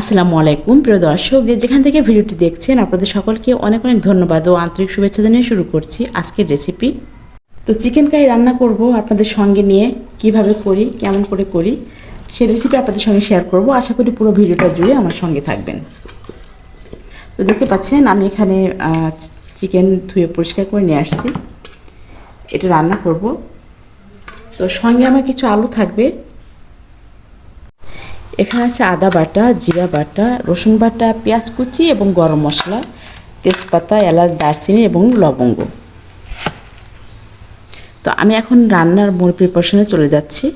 আসসালামু আলাইকুম, প্রিয় দর্শক, যে যেখান থেকে ভিডিওটি দেখছেন, আপনাদের সকলকে অনেক অনেক ধন্যবাদ ও আন্তরিক শুভেচ্ছা জানিয়ে শুরু করছি আজকের রেসিপি তো চিকেন কারি রান্না করব আপনাদের সঙ্গে নিয়ে, কীভাবে করি, কেমন করে করি সেই রেসিপি আপনাদের সঙ্গে শেয়ার করব। আশা করি পুরো ভিডিওটা জুড়ে আমার সঙ্গে থাকবেন। তো দেখতে পাচ্ছেন, আমি এখানে চিকেন ধুয়ে পরিষ্কার করে নিয়ে আসছি। এটা রান্না করব। তো সঙ্গে আমার কিছু আলু থাকবে। এখানে আছে আদা বাটা, জিরা বাটা, রসুন বাটা, পেঁয়াজ কুচি এবং গরম মশলা, তেজপাতা, এলাচ, দারচিনি এবং লবঙ্গ। তো আমি এখন রান্নার মোর প্রিপারেশনে চলে যাচ্ছি।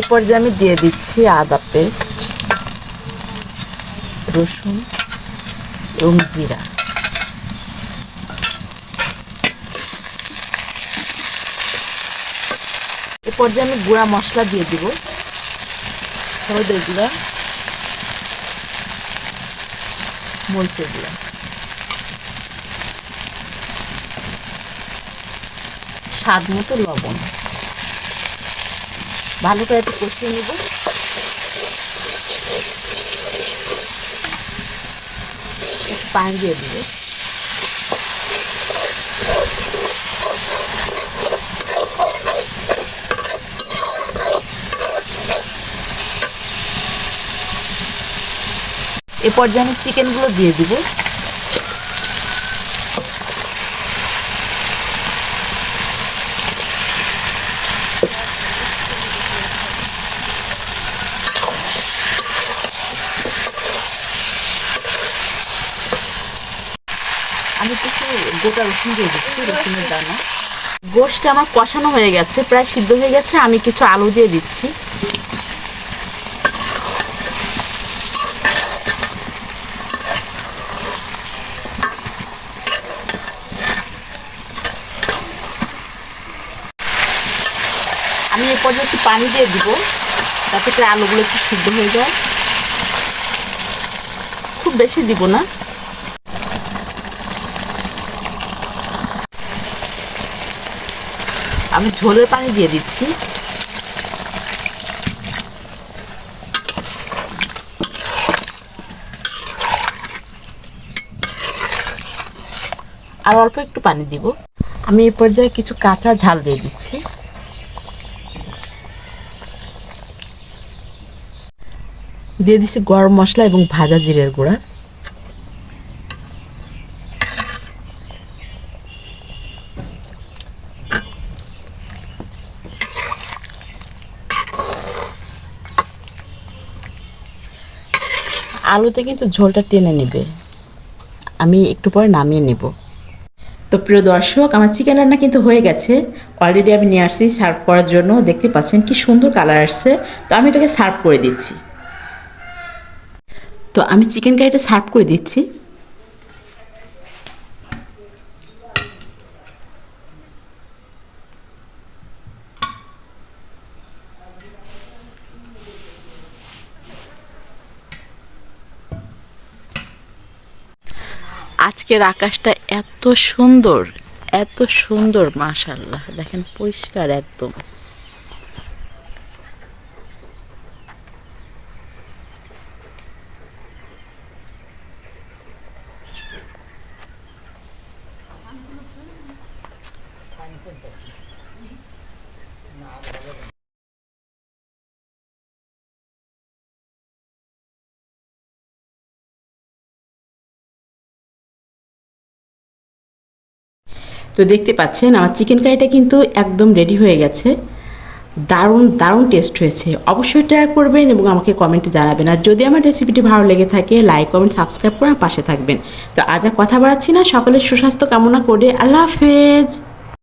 এ পর্যায়ে আমি দিয়ে দিচ্ছি আদা পেস্ট, রসুন এবং জিরা। এ পর্যায়ে আমি গুঁড়া মশলা দিয়ে দিব হলুদের গুঁড়া মরিচের গুঁড়া স্বাদ মতো লবণ। ভালো করে একটু কষিয়ে নেব। পানি দিয়ে দেবো। এ পর্যায়ে আমি চিকেনগুলো দিয়ে দিব। আমি কিছু গোটা রসুন দিয়ে দিচ্ছি রসুনের দানা গোশটা আমার কষানো হয়ে গেছে, প্রায় সিদ্ধ হয়ে গেছে, আমি কিছু আলু দিয়ে দিচ্ছি। আমি এ পর্যায়ে একটু পানি দিয়ে দিব করে আলুগুলো একটু সিদ্ধ হয়ে যায়। খুব বেশি দিব না। আমি ঝোলের পানি দিয়ে দিচ্ছি। আর অল্প একটু পানি দিব। আমি এই পর্যায়ে কিছু কাঁচা ঝাল দিয়ে দিচ্ছি। দিয়ে দিচ্ছি গরম মশলা এবং ভাজা জিরের গুঁড়া। আলুতে কিন্তু ঝোলটা টেনে নেবে। আমি একটু পরে নামিয়ে নেব। তো প্রিয় দর্শক, আমার চিকেন রান্না কিন্তু হয়ে গেছে। অলরেডি আমি নিয়ে আসছি সার্ভ করার জন্য। দেখতে পাচ্ছেন কি সুন্দর কালার আসছে। তো আমি এটাকে সার্ভ করে দিচ্ছি। তো আমি চিকেন কারিটা সার্ভ করে দিচ্ছি। আজকের আকাশটা এত সুন্দর এত সুন্দর মাশাল্লাহ দেখেন পরিষ্কার একদম। তো দেখতে পাচ্ছেন, আমার চিকেন কারিটা কিন্তু একদম রেডি হয়ে গেছে। দারুণ দারুণ টেস্ট হয়েছে। অবশ্যই ট্রাই করবেন এবং আমাকে কমেন্টে জানাবেন। আর যদি আমার রেসিপিটি ভালো লেগে থাকে লাইক কমেন্ট সাবস্ক্রাইব করে আমার পাশে থাকবেন। তো আজ আর কথা বাড়াচ্ছি না। সকলের সুস্বাস্থ্য কামনা করে আল্লাহ হাফেজ।